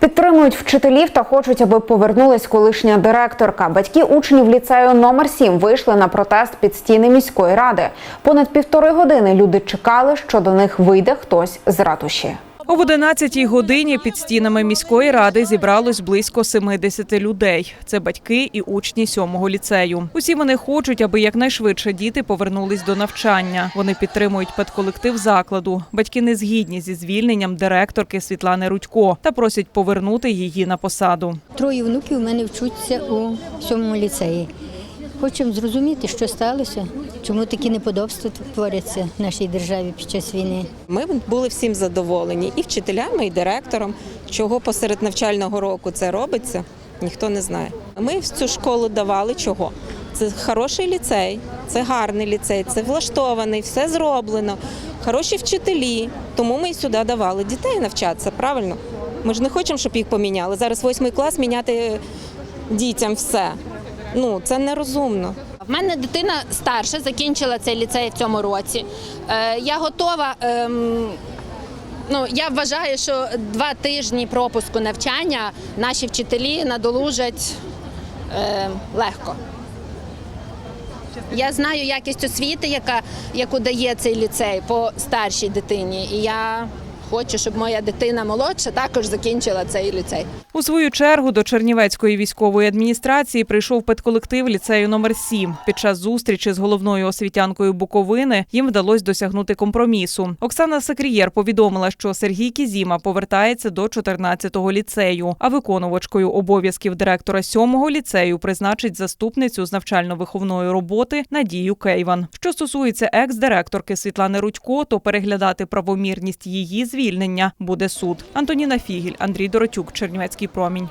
Підтримують вчителів та хочуть, аби повернулась колишня директорка. Батьки учнів ліцею номер 7 вийшли на протест під стіни міської ради. Понад півтори години люди чекали, що до них вийде хтось з ратуші. Об 11-й годині під стінами міської ради зібралось близько 70 людей. Це батьки і учні сьомого ліцею. Усі вони хочуть, аби якнайшвидше діти повернулись до навчання. Вони підтримують педколектив закладу. Батьки не згідні зі звільненням директорки Світлани Рудько та просять повернути її на посаду. Троє внуків у мене вчуться у сьомому ліцеї. Хочемо зрозуміти, що сталося, чому такі неподобства творяться в нашій державі під час війни. Ми були всім задоволені і вчителями, і директором. Чого посеред навчального року це робиться, ніхто не знає. Ми в цю школу давали чого? Це хороший ліцей, це гарний ліцей, це влаштований, все зроблено, хороші вчителі. Тому ми й сюди давали дітей навчатися, правильно? Ми ж не хочемо, щоб їх поміняли. Зараз восьмий клас міняти дітям все. Ну це нерозумно. В мене дитина старша, закінчила цей ліцей в цьому році. Е, я готова. ем, Ну, я вважаю, що два тижні пропуску навчання наші вчителі надолужать е, легко. Я знаю якість освіти, яка, яку дає цей ліцей по старшій дитині. І я хочу, щоб моя дитина молодша також закінчила цей ліцей. У свою чергу до Чернівецької військової адміністрації прийшов педколектив ліцею номер 7 Під час зустрічі з головною освітянкою Буковини їм вдалося досягнути компромісу. Оксана Секрієр повідомила, що Сергій Кізіма повертається до 14-го ліцею, а виконувачкою обов'язків директора 7-го ліцею призначить заступницю з навчально-виховної роботи Надію Кейван. Що стосується екс-директорки Світлани Рудько, то переглядати правомірність її звільнення буде суд. Антоніна Фігіль, Андрій Доротюк, Чернівецький промінь.